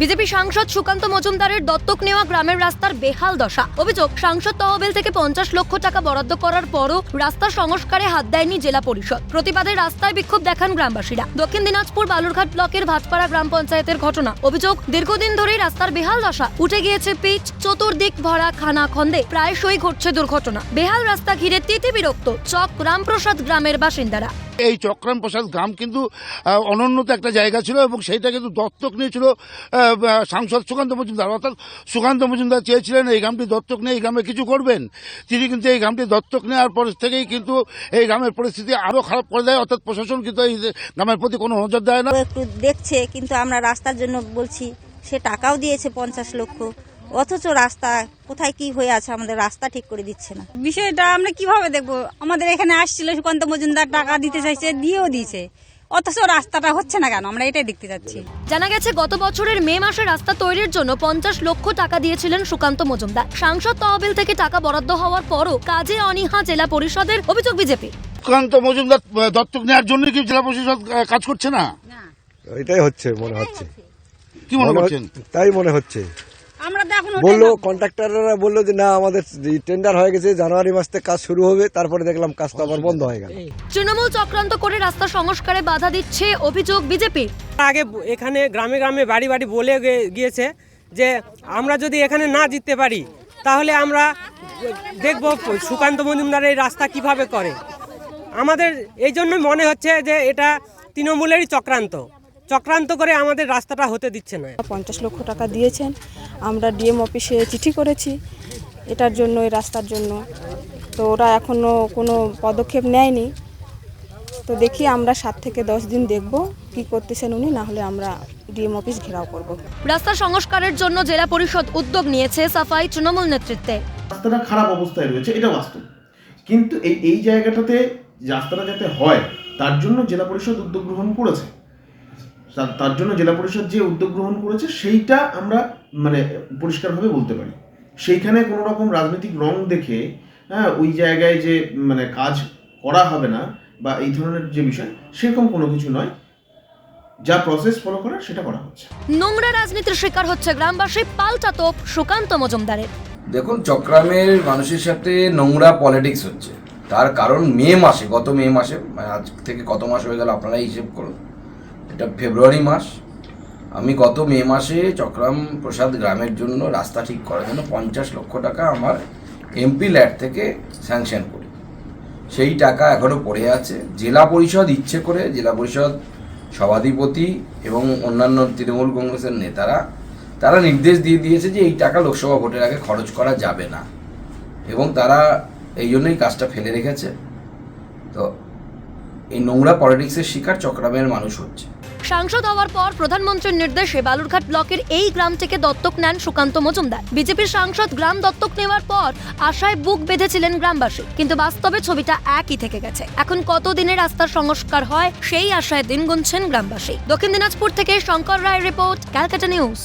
BJP সাংসদ সুকান্ত মজুমদারের দত্তক নেওয়া গ্রামের রাস্তার বেহাল দশা। অভিযোগ, সাংসদ তহবিল থেকে পঞ্চাশ লক্ষ টাকা বরাদ্দ করার পরও রাস্তা সংস্কারে হাত দেয়নি জেলা পরিষদ। প্রতিবাদে রাস্তায় বিক্ষোভ দেখান গ্রামবাসীরা। দক্ষিণ দিনাজপুর বালুরঘাট ব্লকের ভাটপাড়া গ্রাম পঞ্চায়েতের ঘটনা। অভিযোগ, দীর্ঘদিন ধরেই রাস্তার বেহাল দশা। উঠে গিয়েছে পিচ, চতুর্দিক ভরা খানা খন্দে। প্রায়শই ঘটছে দুর্ঘটনা। বেহাল রাস্তা ঘিরে তিতি বিরক্ত চক রামপ্রসাদ গ্রামের বাসিন্দারা। এই চক্রাম প্রসাদ গ্রাম কিন্তু আহ, অনুন্নত একটা জায়গা ছিল এবং সেইটা কিন্তু দত্তক নিয়েছিল সাংসদ সুকান্ত মজুমদার। অর্থাৎ সুকান্ত মজুমদার চেয়েছিলেন এই গ্রামটি দত্তক নিয়ে এই গ্রামে কিছু করবেন। তিনি কিন্তু এই গ্রামটি দত্তক নেওয়ার পর থেকেই কিন্তু এই গ্রামের পরিস্থিতি আরও খারাপ করে দেয়। অর্থাৎ প্রশাসন কিন্তু এই গ্রামের প্রতি কোনো নজর দেয় না। একটু দেখছে কিন্তু আমরা রাস্তার জন্য বলছি সে টাকাও দিয়েছে পঞ্চাশ লক্ষ। অথচ রাস্তা কোথায় কি হয়ে আছে আমাদের রাস্তা ঠিক করে দিচ্ছে না। বিষয়টা আমরা কীভাবে দেখব? আমাদের এখানে আসছিল সুকান্ত মজুমদার টাকা দিতে চাইছে দিয়েও দিয়েছে। অথচ রাস্তাটা হচ্ছে না কেন? আমরা এটাই দেখতে যাচ্ছি জানা গেছে গত বছরের মে মাসে রাস্তা তৈরির জন্য পঞ্চাশ লক্ষ টাকা দিয়েছিলেন সুকান্ত মজুমদার। সাংসদ তহবিল থেকে টাকা বরাদ্দ হওয়ার পরও কাজে অনীহা জেলা পরিষদের অভিযোগ বিজেপি। সুকান্ত মজুমদার দত্তক নেওয়ার জন্য কি জেলা পরিষদ কাজ করছে না? এটাই হচ্ছে মনে হচ্ছে। কি মনে করছেন? হচ্ছে- তাই মনে হচ্ছে। বলল কন্ট্রাক্টররা বলল যে না আমাদের টেন্ডার হয়ে গেছে জানুয়ারি মাস থেকে কাজ শুরু হবে তারপরে দেখলাম কাজ তো আবার বন্ধ হয়ে গেল। তৃণমূল চক্রান্ত করে রাস্তা সংস্কারে বাধা দিচ্ছে অভিযোগ বিজেপি। আগে এখানে গ্রামে গ্রামে বাড়ি বাড়ি বলে গিয়েছে যে আমরা যদি এখানে না জিততে পারি তাহলে আমরা দেখব সুকান্ত মজুমদার এই রাস্তা কীভাবে করে। আমাদের এই জন্য মনে হচ্ছে যে এটা তৃণমূলেরই চক্রান্ত। চক্রান্ত করে আমাদের রাস্তাটা হতে দিচ্ছে না। পঞ্চাশ লক্ষ টাকা দিয়েছেন। আমরা ডিএম অফিসে চিঠি করেছি। এটার জন্য এই রাস্তার জন্য। তো ওরা এখনও কোনো পদক্ষেপ নেয়নি। তো দেখি আমরা সাত থেকে দশ দিন দেখব কি করতেছেন উনি না হলে আমরা ডিএম অফিস ঘেরাও করব। রাস্তা সংস্কারের জন্য জেলা পরিষদ উদ্যোগ নিয়েছে সাফাই তৃণমূল নেতৃত্বে। রাস্তাটা খারাপ অবস্থায় রয়েছে এটা বাস্তব। কিন্তু এই এই জায়গাটাতে রাস্তাটা যাতে হয় তার জন্য জেলা পরিষদ উদ্যোগ গ্রহণ করেছে। তার- তার জন্য জেলা পরিষদ যে উদ্যোগ গ্রহণ করেছে সেইটা আমরা মানে পরিষ্কারভাবে বলতে পারি। সেইখানে কোনো রকম রাজনৈতিক রং দেখে হ্যাঁ ওই জায়গায় যে মানে কাজ করা হবে না বা এই ধরনের যে বিষয় সেরকম কোনো কিছু নয়। যা প্রসেস ফলো করার সেটা করা হচ্ছে। নোংরা রাজনীতির শিকার হচ্ছে গ্রামবাসী পাল্টা তোপ সুকান্ত মজুমদারের। দেখুন চক্রামের মানুষের সাথে নোংরা পলিটিক্স হচ্ছে। তার কারণ মে মাসে গত মে মাসে মানে আজ থেকে কত মাস হয়ে গেল আপনারাই হিসেব করুন। এটা ফেব্রুয়ারি মাস। আমি গত মে মাসে চক্রাম প্রসাদ গ্রামের জন্য রাস্তা ঠিক করার জন্য পঞ্চাশ লক্ষ টাকা আমার এমপি ল্যাড থেকে স্যাংশন করি। সেই টাকা এখনও পড়ে আছে। জেলা পরিষদ ইচ্ছে করে, জেলা পরিষদ সভাধিপতি এবং অন্যান্য তৃণমূল কংগ্রেসের নেতারা, তারা নির্দেশ দিয়ে দিয়েছে যে এই টাকা লোকসভা ভোটের আগে খরচ করা যাবে না। এবং তারা এই জন্যই কাজটা ফেলে রেখেছে। তো এই নোংরা পলিটিক্সের শিকার চক্রামের মানুষ হচ্ছে। সাংসদ হওয়ার পর প্রধানমন্ত্রীর নির্দেশে বালুরঘাট ব্লকের এই গ্রাম থেকে দত্তক নেন সুকান্ত মজুমদার। বিজেপির সাংসদ গ্রাম দত্তক নেওয়ার পর আশায় বুক বেঁধেছিলেন গ্রামবাসী, কিন্তু বাস্তবে ছবিটা একই থেকে গেছে। এখন কত দিনে রাস্তার সংস্কার হয় সেই আশায় দিন গুনছেন গ্রামবাসী। দক্ষিণ দিনাজপুর থেকে Shankar Roy report, Calcutta news.